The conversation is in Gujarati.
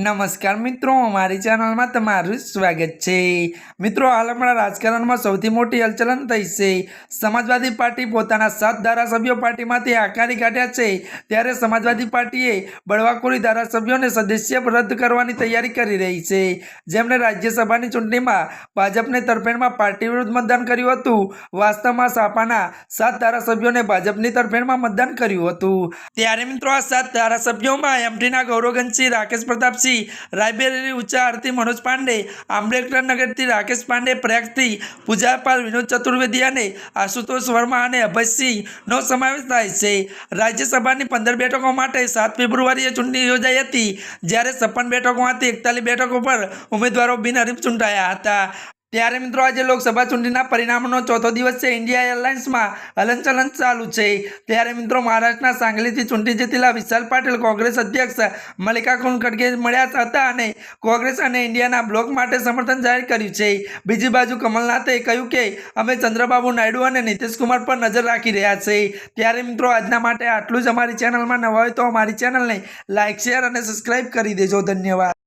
નમસ્કાર મિત્રો, અમારી ચેનલમાં તમારું સ્વાગત છે. મિત્રો, હાલ રાજકારણમાં સૌથી મોટી હલચલન થઈ છે. સમાજવાદી પાર્ટી પોતાના સાત ધારાસભ્યો પાર્ટીમાંથી આકારી કાઢ્યા છે. ત્યારે સમાજવાદી પાર્ટીએ બળવાખોરી ધારાસભ્યોને સદસ્ય રદ કરવાની તૈયારી કરી રહી છે. જેમણે રાજ્યસભાની ચૂંટણીમાં ભાજપને તરફેણમાં પાર્ટી વિરુદ્ધ મતદાન કર્યું હતું. વાસ્તવમાં સાપાના સાત ધારાસભ્યોને ભાજપની તરફેણમાં મતદાન કર્યું હતું. ત્યારે મિત્રો, આ સાત ધારાસભ્યોમાં એમટીના ગૌરવગંજસિંહ, રાકેશ પ્રતાપસિંહ રાયબેરેલી ઉચ્ચા આરતી મનોજ પાંડે, આંબેડકર નગરથી રાકેશ પાંડે પ્રયાગથી, પૂજાપાલ વિનોદ ચતુર્વેદી અને આશુતોષ વર્મા અને અભયસિંહનો સમાવેશ થાય છે. રાજ્યસભાની પંદર બેઠકો માટે સાત ફેબ્રુઆરીએ ચૂંટણી યોજાઈ હતી, જ્યારે છપ્પન બેઠકોમાંથી એકતાલીસ બેઠકો પર ઉમેદવારો બિનહરીફ ચૂંટાયા હતા. ત્યારે મિત્રો આજે લોકસભા ચૂંટણીના પરિણામોનો ચોથો દિવસ છે. ઇન્ડિયા એરલાઇન્સમાં હલનચલન ચાલુ છે. ત્યારે મિત્રો મહારાષ્ટ્રના સાંગલીથી ચૂંટણી જીતેલા વિશાલ પાટીલ કોંગ્રેસ અધ્યક્ષ મલ્લિકાર્જુન ખડગે મળ્યા હતા અને કોંગ્રેસ અને ઇન્ડિયાના બ્લોક માટે સમર્થન જાહેર કર્યું છે. બીજી બાજુ કમલનાથે કહ્યું કે અમે ચંદ્રબાબુ નાયડુ અને નીતિશકુમાર પર નજર રાખી રહ્યા છે. ત્યારે મિત્રો આજના માટે આટલું જ અમારી ચેનલમાં નવા હોય તો અમારી ચેનલને લાઇક શેર અને સબસ્ક્રાઇબ કરી દેજો. ધન્યવાદ.